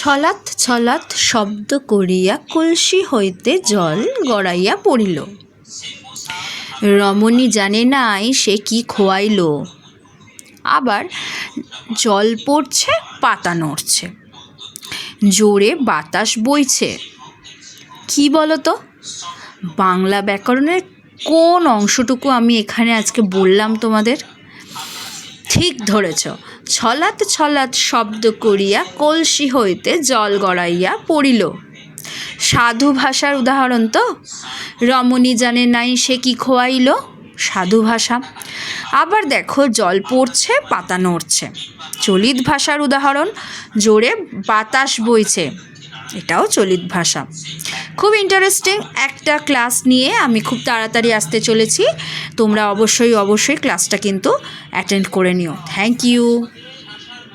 ছলাৎ ছলাৎ শব্দ করিয়া কলসি হইতে জল গড়াইয়া পড়িল। রমণী জানে নাই সে কি খোয়াইল। আবার জল পড়ছে, পাতা নড়ছে। জোরে বাতাস বইছে। কি বলো তো বাংলা ব্যাকরণের কোন অংশটুকু আমি এখানে আজকে বললাম তোমাদের? ঠিক ধরেছ। ছলাৎ ছলাৎ শব্দ করিয়া কলসি হইতে জল গড়াইয়া পড়িল। সাধু ভাষার উদাহরণ তো? রমণী জানে নাই সে কি খোয়াইল? সাধু ভাষা। আবার দেখো, জল পড়ছে, পাতা নড়ছে। চলিত ভাষার উদাহরণ, জোরে বাতাস বইছে। এটাও চলিত ভাষা। খুব ইন্টারেস্টিং একটা ক্লাস নিয়ে আমি খুব তাড়াতাড়ি আসতে চলেছি। তোমরা অবশ্যই অবশ্যই ক্লাসটা কিন্তু অ্যাটেন্ড করে নিও। Thank you